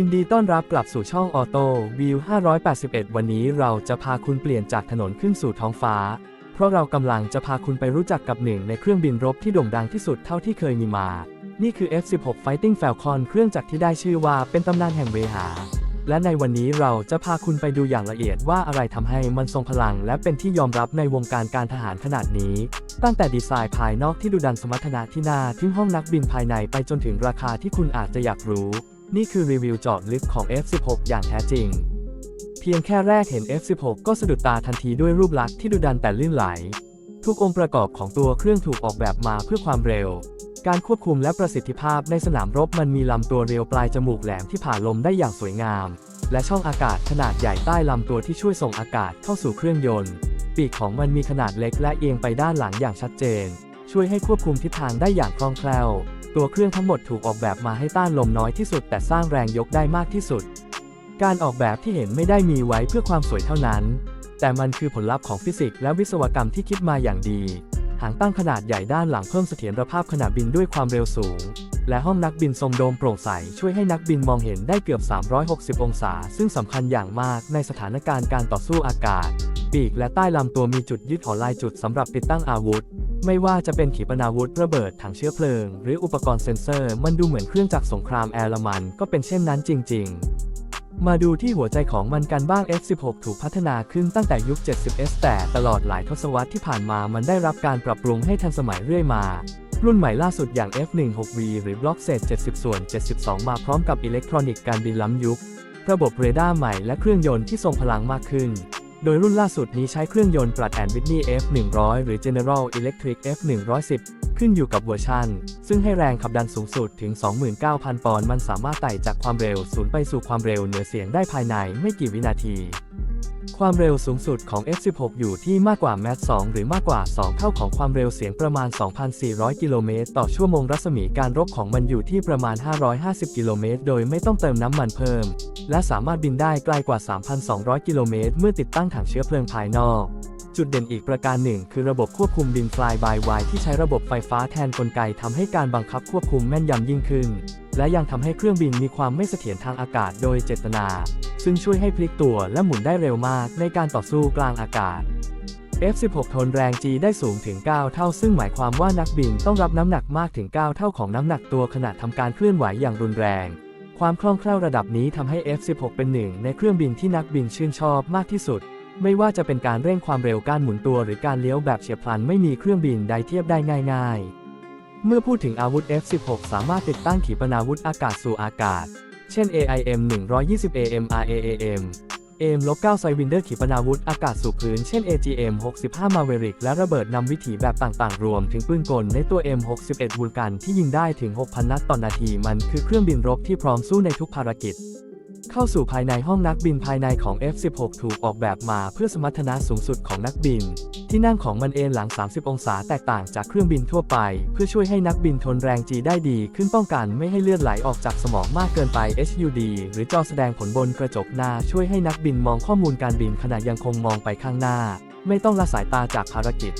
ยินดีต้อนรับกลับสู่ช่องออโต้วิว 581 วันนี้เราจะพาคุณเปลี่ยนจากถนนขึ้นสู่ท้องฟ้า เพราะเรากำลังจะพาคุณไปรู้จักกับหนึ่งในเครื่องบินรบที่โด่งดังที่สุดเท่าที่เคยมีมา นี่คือ F-16 Fighting Falcon เครื่องจักรที่ได้ชื่อว่าเป็นตำนานแห่งเวหา และในวันนี้เราจะพาคุณไปดูอย่างละเอียดว่าอะไรทำให้มันทรงพลัง และเป็นที่ยอมรับในวงการการทหารขนาดนี้ ตั้งแต่ดีไซน์ภายนอกที่ดูดันสมรรถนะที่น่าทึ่งห้องนักบินภายในไปจนถึงราคาที่คุณอาจจะอยากรู้ นี่คือรีวิวเจาะลึกของ F16 อย่างแท้จริง เพียงแค่แรกเห็น F16 ก็สะดุดตาทันทีด้วยรูปลักษณ์ที่ดูดันแต่ลื่นไหล ทุกองค์ประกอบของตัวเครื่องถูกออกแบบมาเพื่อความเร็ว การควบคุมและประสิทธิภาพในสนามรบมันมีลำตัวเรียวปลายจมูกแหลมที่ผ่านลมได้อย่างสวยงาม และช่องอากาศขนาดใหญ่ใต้ลำตัวที่ช่วยส่งอากาศเข้าสู่เครื่องยนต์ ปีกของมันมีขนาดเล็กและเอียงไปด้านหลังอย่างชัดเจน ช่วยให้ควบคุมทิศทางได้อย่างคล่องแคล่ว ตัวเครื่องทั้งหมดถูกออกแบบมาให้ต้านลมน้อยที่สุด แต่สร้างแรงยกได้มากที่สุด การออกแบบที่เห็นไม่ได้มีไว้เพื่อความสวยเท่านั้น แต่มันคือผลลัพธ์ของฟิสิกส์และวิศวกรรมที่คิดมาอย่างดี หางตั้งขนาดใหญ่ด้านหลังเพิ่มเสถียรภาพขณะบินด้วยความเร็วสูง และห้องนักบินทรงโดมโปร่งใสช่วยให้นักบินมองเห็นได้เกือบ 360 องศา ซึ่งสำคัญอย่างมากในสถานการณ์การต่อสู้อากาศ ปีกและใต้ลำตัวมีจุดยึดหอลายจุดสำหรับติดตั้งอาวุธ ไม่ว่าจะเป็นขีปนาวุธระเบิดถังเชื้อเพลิง หรืออุปกรณ์เซ็นเซอร์ มันดูเหมือนเครื่องจักรสงครามแอร์ลมันก็เป็นเช่นนั้นจริง ๆ มาดูที่หัวใจของมันกันบ้าง F16 ถูกพัฒนาขึ้นตั้งแต่ยุค 70S แต่ตลอดหลายทศวรรษที่ผ่านมามันได้รับการปรับปรุงให้ทันสมัยเรื่อยมา รุ่นใหม่ล่าสุดอย่าง F16V หรือ Block Set 70 ส่วน 72 มาพร้อมกับอิเล็กทรอนิกส์การบินล้ำยุค ระบบเรดาร์ใหม่และเครื่องยนต์ที่ทรงพลังมากขึ้น โดยรุ่นล่าสุดนี้ใช้เครื่องยนต์ปรัดแอนวิทนี F100 หรือ General Electric F110 ขึ้นอยู่กับเวอร์ชัน ซึ่งให้แรงขับดันสูงสุดถึง 29,000 ปอนด์ มันสามารถไต่จากความเร็วศูนย์ไปสู่ความเร็วเหนือเสียงได้ภายในไม่กี่วินาที ความเร็วสูงสุดของ F16 อยู่ที่มากกว่าแมท2หรือมากกว่า 2 เท่าของความเร็วเสียงประมาณ 2,400 กิโลเมตรต่อชั่วโมงรัศมีการรบของมันอยู่ที่ประมาณ 550 กิโลเมตรโดยไม่ต้องเติมน้ำมันเพิ่ม และสามารถบินได้ไกลกว่า 3,200 กิโลเมตรเมื่อติดตั้งถังเชื้อเพลิงภายนอก จุดเด่นอีกประการหนึ่ง คือระบบควบคุมบิน Fly by Wire ที่ใช้ระบบไฟฟ้าแทนกลไกทำให้การบังคับควบคุมแม่นยำยิ่งขึ้น และยังทำให้เครื่องบินมีความไม่เสถียรทางอากาศโดยเจตนา ซึ่งช่วยให้พลิกตัวและหมุนได้เร็วมากในการต่อสู้กลางอากาศ F16 ทนแรง G ได้สูงถึง 9 เท่า ซึ่งหมายความว่านักบินต้องรับน้ำหนักมากถึง 9 เท่าของน้ำหนักตัวขณะทำการเคลื่อนไหวอย่างรุนแรง ความคล่องแคล่วระดับนี้ทำให้ F16 เป็นหนึ่งในเครื่องบินที่นักบินชื่นชอบมากที่สุด ไม่ว่าจะเป็นการเร่งความเร็วการหมุนตัวหรือการเลี้ยวแบบเฉียบพลันไม่มีเครื่องบินใดเทียบได้ง่าย ๆ เมื่อพูดถึงอาวุธ F16 สามารถติดตั้งขีปนาวุธอากาศสู่อากาศ เช่น AIM 120 AM RAAM AM ลบ9ไซวินเดอร์ขีปนาวุธอากาศสู่พื้น เช่น AGM 65 Maverick และระเบิดนำวิถีแบบต่างๆ รวมถึงปืนกลในตัว M61 วูลกันที่ยิงได้ถึง 6,000 นัดต่อนาทีมันคือเครื่องบินรบที่พร้อมสู้ในทุกภารกิจ เข้าสู่ภายในห้องนักบินภายในของ F16 ถูกออกแบบมาเพื่อสมรรถนะสูงสุดของนักบิน ที่นั่งของมันเอนหลัง 30 องศาแตกต่างจากเครื่องบินทั่วไป เพื่อช่วยให้นักบินทนแรง G ได้ดีขึ้นป้องกันไม่ให้เลือดไหลออกจากสมองมากเกินไป HUD หรือจอแสดงผลบนกระจกหน้าช่วยให้นักบินมองข้อมูลการบินขณะยังคงมองไปข้างหน้า ไม่ต้องละสายตาจากภารกิจ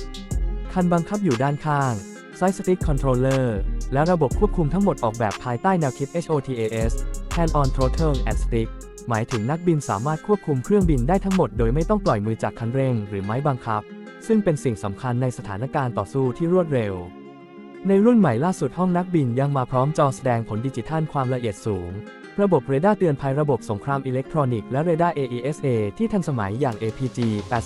คันบังคับอยู่ด้านข้าง Side Stick Controller และระบบควบคุมทั้งหมดออกแบบภายใต้แนวคิด HOTAS Hand on Throttle and Stick หมายถึงนักบินสามารถควบคุมเครื่องบินได้ทั้งหมดโดยไม่ต้องปล่อยมือจากคันเร่งหรือไม้บังคับ ซึ่งเป็นสิ่งสำคัญในสถานการณ์ต่อสู้ที่รวดเร็ว ในรุ่นใหม่ล่าสุดห้องนักบินยังมาพร้อมจอแสดงผลดิจิทัลความละเอียดสูง ระบบเรดาร์เตือนภัยระบบสงครามอิเล็กทรอนิกส์และเรดาร์ AESA ที่ทันสมัยอย่าง APG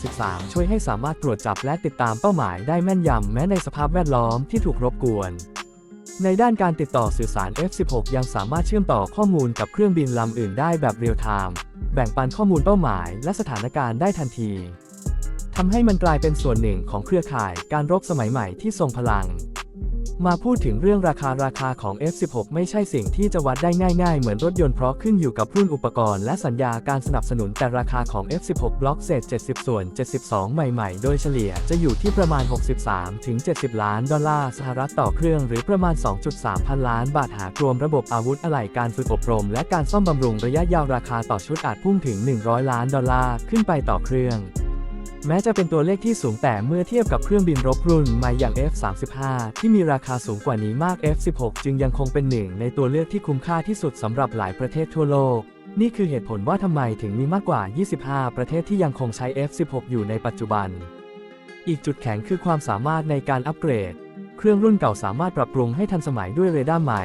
83 ช่วยให้สามารถตรวจจับและติดตามเป้าหมายได้แม่นยำแม้ในสภาพแวดล้อมที่ถูกรบกวน ในด้านการติดต่อสื่อสาร F16 ยังสามารถเชื่อมต่อข้อมูลกับเครื่องบินลำอื่นได้แบบเรียลไทม์ แบ่งปันข้อมูลเป้าหมายและสถานการณ์ได้ทันทีทำให้มันกลายเป็นส่วนหนึ่งของเครือข่ายการรบสมัยใหม่ที่ทรงพลัง มาพูดถึงเรื่องราคาราคาของ F16 ไม่ใช่สิ่งที่จะวัดได้ง่ายๆ เหมือนรถยนต์เพราะขึ้นอยู่กับรุ่นอุปกรณ์และสัญญาการสนับสนุนแต่ราคาของ F16 บล็อกเศษ 70 ส่วน 72 ใหม่ๆ โดยเฉลี่ยจะอยู่ที่ประมาณ 63 ถึง 70 ล้านดอลลาร์สหรัฐต่อเครื่องหรือประมาณ 2.3 พันล้านบาทหากรวมระบบอาวุธอะไหล่การฝึกอบรม และการซ่อมบำรุงระยะยาวราคาต่อชุดอาจพุ่งถึง 100 ล้านดอลลาร์ขึ้นไปต่อเครื่อง แม้จะเป็นตัวเลขที่สูงแต่เมื่อเทียบกับเครื่องบินรบรุ่นใหม่อย่าง F-35 ที่มีราคาสูงกว่านี้มาก F-16 จึงยังคงเป็นหนึ่งในตัวเลือกที่คุ้มค่าที่สุดสำหรับหลายประเทศทั่วโลก นี่คือเหตุผลว่าทำไมถึงมีมากกว่า 25 ประเทศที่ยังคงใช้ F-16 อยู่ในปัจจุบัน อีกจุดแข็งคือความสามารถในการอัปเกรด เครื่องรุ่นเก่าสามารถปรับปรุงให้ทันสมัยด้วยเรดาร์ใหม่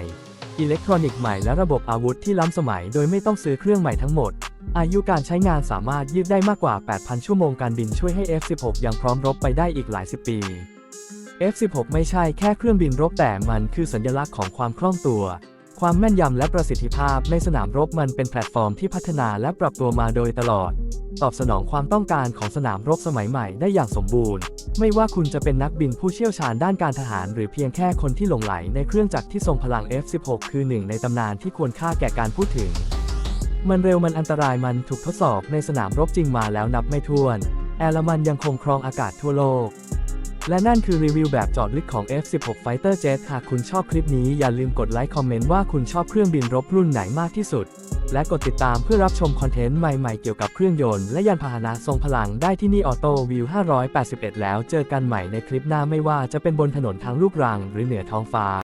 อิเล็กทรอนิกส์ใหม่และระบบอาวุธที่ล้ำสมัย โดยไม่ต้องซื้อเครื่องใหม่ทั้งหมด อายุการใช้งานสามารถยืดได้มากกว่า 8,000 ชั่วโมงการบินช่วยให้ F-16 ยังพร้อมรบไปได้อีกหลายสิบปี F-16 ไม่ใช่แค่เครื่องบินรบแต่มันคือสัญลักษณ์ของความคล่องตัว ความแม่นยำและประสิทธิภาพในสนามรบมันเป็นแพลตฟอร์มที่พัฒนาและปรับตัวมาโดยตลอด ตอบสนองความต้องการของสนามรบสมัยใหม่ได้อย่างสมบูรณ์ ไม่ว่าคุณจะเป็นนักบินผู้เชี่ยวชาญด้านการทหาร หรือเพียงแค่คนที่หลงไหลในเครื่องจักรที่ทรงพลัง F-16 คือหนึ่งในตำนานที่ควรค่าแก่การพูดถึง มันเร็วมันอันตรายมันถูกทดสอบในสนามรบจริงมาแล้วนับไม่ถ้วน แอร์ลมันยังคงครองอากาศทั่วโลก และนั่นคือรีวิวแบบจอดลึกของ F-16 Fighter Jet หากคุณชอบคลิปนี้อย่าลืมกดไลค์คอมเมนต์ว่าคุณชอบเครื่องบินรบรุ่นไหนมากที่สุด และกดติดตามเพื่อรับชมคอนเทนต์ใหม่ๆเกี่ยวกับเครื่องยนต์และยานพาหนะทรงพลังได้ที่นี่ออโต้วิว 581 แล้วเจอกันใหม่ในคลิปหน้าไม่ว่าจะเป็นบนถนนทางลูกรังหรือเหนือท้องฟ้า